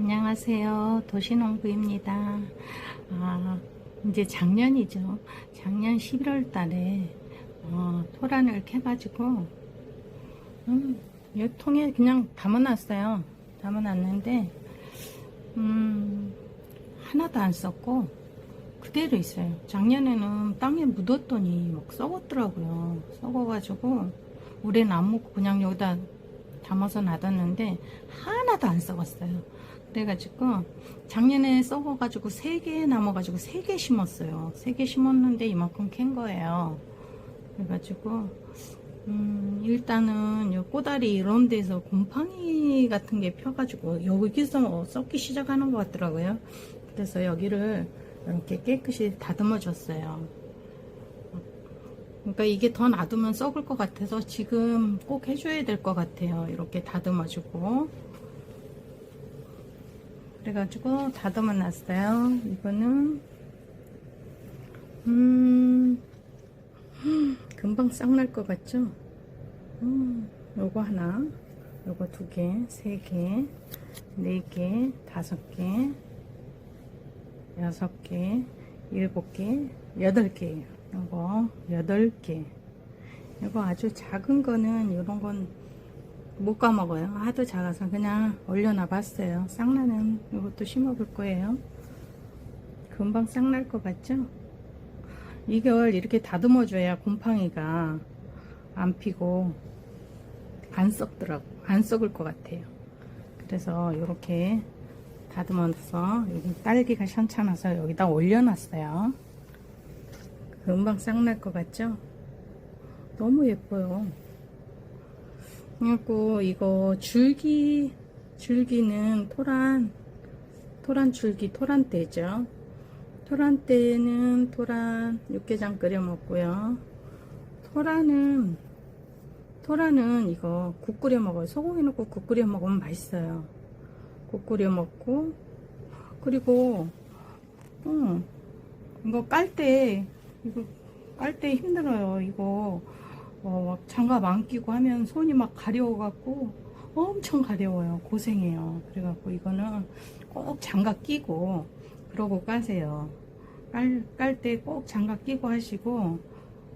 안녕하세요. 도시농부입니다. 아, 이제 작년이죠. 작년 11월 달에 어, 토란을 캐가지고 음, 이 통에 그냥 담아놨어요. 담아놨는데 음, 하나도 안 썼고 그대로 있어요. 작년에는 땅에 묻었더니 막 썩었더라고요. 썩어가지고 올해는 안 먹고 그냥 여기다 담아서 놔뒀는데 하나도 안 썩었어요. 그래가지고 작년에 썩어가지고 3개 남아가지고 3개 심었어요. 3개 심었는데 이만큼 캔 거예요. 그래가지고 음, 일단은 요 꼬다리 이런 데서 곰팡이 같은 게 펴가지고 여기서 썩기 시작하는 것 같더라고요. 그래서 여기를 이렇게 깨끗이 다듬어 줬어요. 그러니까 이게 더 놔두면 썩을 것 같아서 지금 꼭 해줘야 될 것 같아요. 이렇게 다듬어 주고. 그래가지고 다듬어 놨어요. 이거는, 음, 금방 싹 날 것 같죠? 음, 요거 하나, 요거 두 개, 세 개, 네 개, 다섯 개, 여섯 개, 일곱 개, 여덟 개예요. 요거 여덟 개. 이거 아주 작은 거는 이런 건 못 까먹어요. 하도 작아서 그냥 올려놔 봤어요. 쌍나는 이것도 심어 볼 거예요. 금방 쌍날 것 같죠? 이걸 이렇게 다듬어 줘야 곰팡이가 안 피고 안 썩더라고. 안 썩을 것 같아요. 그래서 이렇게 다듬어서 여기 딸기가 현찮아서 여기다 올려놨어요. 금방 싹날 것 같죠? 너무 예뻐요. 그리고 이거 줄기, 줄기는 토란, 토란 줄기, 토란대죠. 토란대는 토란 육개장 끓여 먹고요. 토란은, 토란은 이거 국 끓여 먹어요. 소고기 넣고 국 끓여 먹으면 맛있어요. 국 끓여 먹고, 그리고, 음, 이거 깔 때, 이거 깔 때 힘들어요. 이거 어, 막 장갑 안 끼고 하면 손이 막 가려워갖고 엄청 가려워요. 고생해요. 그래갖고 이거는 꼭 장갑 끼고 그러고 까세요. 깔, 깔때꼭 장갑 끼고 하시고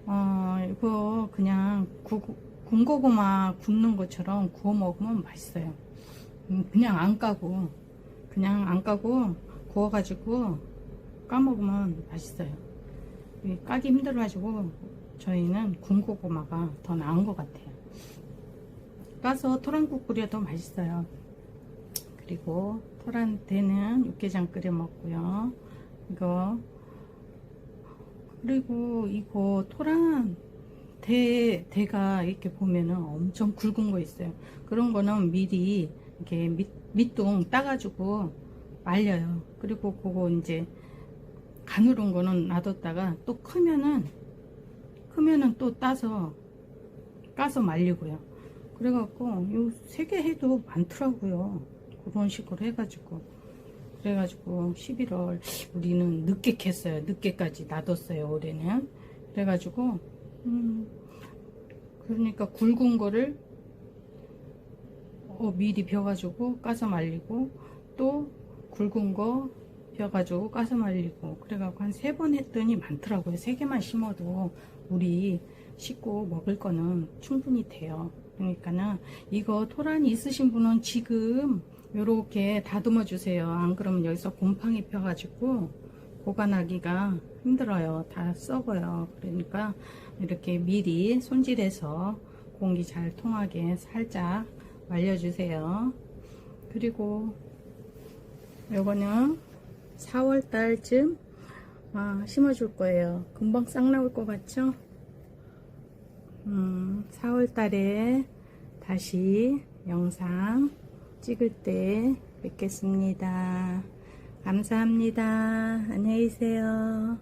어, 이거 그냥 구, 군고구마 굽는 것처럼 구워 먹으면 맛있어요. 음, 그냥 안 까고 그냥 안 까고 구워가지고 까먹으면 맛있어요. 까기 힘들어가지고 저희는 군고구마가 더 나은 것 같아요. 까서 토란국 끓여도 맛있어요. 그리고 토란대는 육개장 끓여 먹고요. 이거 그리고 이거 토란 대 대가 이렇게 보면은 엄청 굵은 거 있어요. 그런 거는 미리 이렇게 밑, 밑둥 따가지고 말려요. 그리고 그거 이제 가누른 거는 놔뒀다가 또 크면은 크면은 또 따서 까서 말리고요. 그래갖고 요 세 개 해도 많더라고요. 그런 식으로 해가지고 그래가지고 11월 우리는 늦게 캤어요. 늦게까지 놔뒀어요. 올해는 그래가지고 음 그러니까 굵은 거를 어, 미리 벼가지고 까서 말리고 또 굵은 거 벼가지고 까서 말리고 그래갖고 한 세 번 했더니 많더라고요 세 개만 심어도 우리 씻고 먹을 거는 충분히 돼요. 그러니까는 이거 토란이 있으신 분은 지금 이렇게 다듬어 주세요. 안 그러면 여기서 곰팡이 펴가지고 보관하기가 힘들어요. 다 썩어요. 그러니까 이렇게 미리 손질해서 공기 잘 통하게 살짝 말려주세요. 그리고 요거는 4월 달쯤 아, 심어줄 거예요. 금방 싹 나올 것 같죠? 음, 4월 달에 다시 영상 찍을 때 뵙겠습니다. 감사합니다. 안녕히 계세요.